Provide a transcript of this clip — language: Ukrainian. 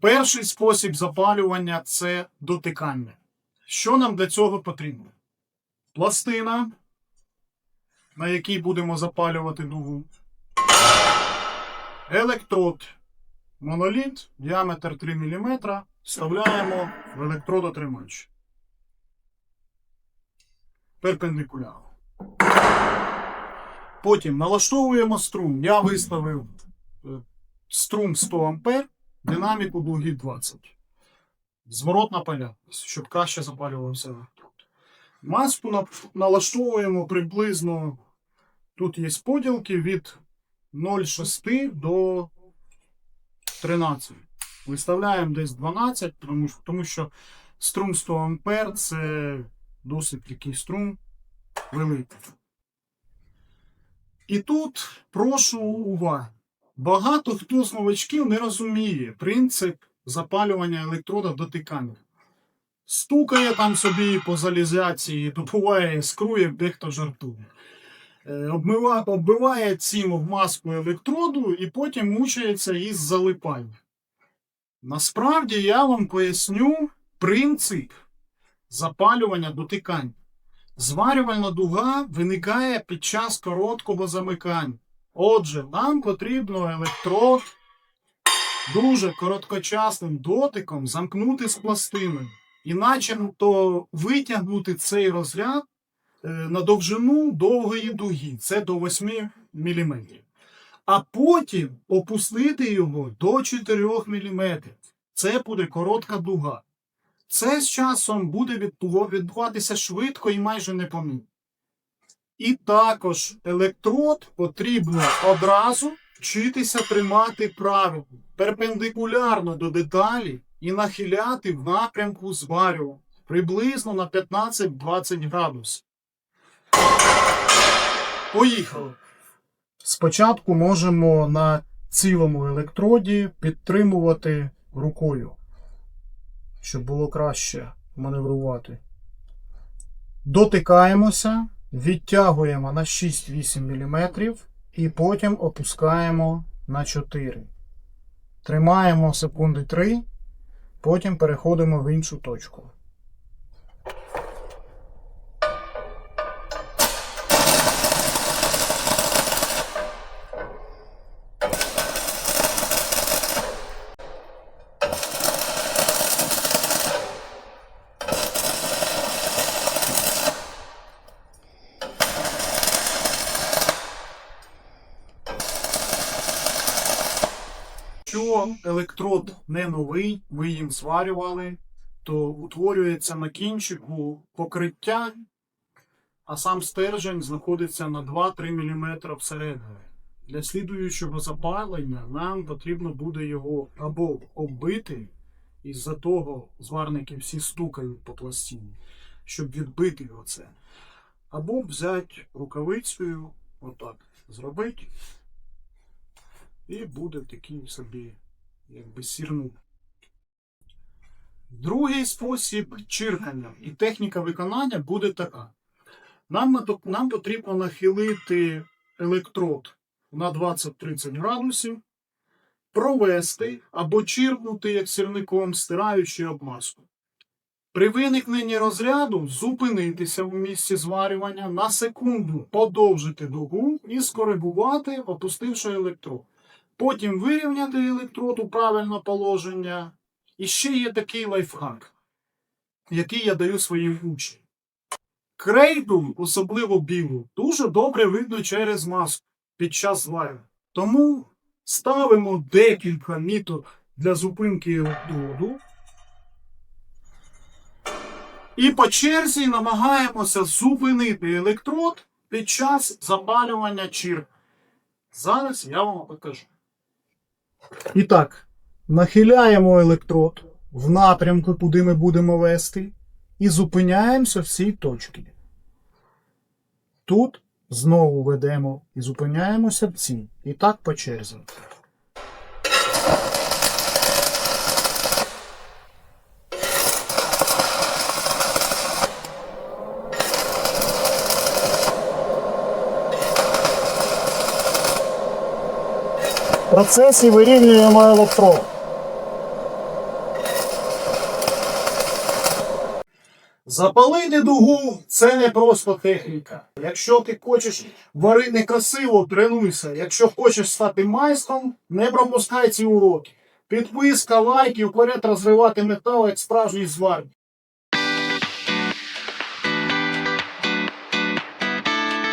Перший спосіб запалювання це дотикання. Що нам для цього потрібно? Пластина, на якій будемо запалювати дугу. Електрод моноліт, діаметр 3 мм. Вставляємо в електродотримач. Перпендикулярно. Потім налаштовуємо струм. Я виставив е, струм 100 А, динаміку дуги 20. Зворотна полярність, щоб краще запалювався. Маску налаштовуємо приблизно. Тут є поділки від 0,6 до 13. Виставляємо десь 12, тому, тому що струм 100 А це досить такий струм великий. І тут прошу уваги. Багато хто з новачків не розуміє принцип запалювання електрода дотикання. Стукає там собі по залізяції, добуває іскру, як дехто жартує. Е, Обмива, оббиває цим в маску електроду і потім мучається із залипанням. Насправді я вам поясню принцип запалювання дотикань. Зварювальна дуга виникає під час короткого замикання. Отже, нам потрібно електрод дуже короткочасним дотиком замкнути з пластиною. Іначе то витягнути цей розряд е, на довжину довгої дуги, це до 8 мм. А потім опустити його до 4 мм. Це буде коротка дуга. Це з часом буде відбуватися швидко і майже непомітно. І також електрод потрібно одразу вчитися тримати правильно, перпендикулярно до деталі і нахиляти в напрямку зварювання приблизно на 15-20 градусів. Поїхали. Спочатку можемо на цілому електроді підтримувати рукою, щоб було краще маневрувати. Дотикаємося, відтягуємо на 6-8 мм і потім опускаємо на 4. Тримаємо секунди 3, потім переходимо в іншу точку. Якщо електрод не новий, ми їм зварювали, то утворюється на кінчику покриття, а сам стержень знаходиться на 2-3 мм всередині. Для слідуючого запалення нам потрібно буде його або оббити, із-за того зварники всі стукають по пластині, щоб відбити його це. Або взяти рукавицею, отак, зробити. І буде такий собі, якби сірник. Другий спосіб чиркання і техніка виконання буде така. Нам, нам потрібно нахилити електрод на 20-30 градусів, провести або чиркнути як сірником, стираючи обмазку. При виникненні розряду зупинитися в місці зварювання на секунду, подовжити дугу і скоригувати, опустивши електрод. Потім вирівняти електрод у правильне положення. І ще є такий лайфхак, який я даю своїм учням. Крейду, особливо білу, дуже добре видно через маску під час зварювання. Тому ставимо декілька міток для зупинки електроду. І по черзі намагаємося зупинити електрод під час запалювання чір. Зараз я вам покажу. І так, нахиляємо електрод в напрямку, куди ми будемо вести, і зупиняємося в цій точці. Тут знову ведемо і зупиняємося в цій. І так по черзі. процесі вирівнюємо електрон. Запалити дугу це не просто техніка. Якщо ти хочеш варити красиво, тренуйся. Якщо хочеш стати майстром, не пропускай ці уроки. Підписка, лайк і вперед розривати метал як справжній зварник.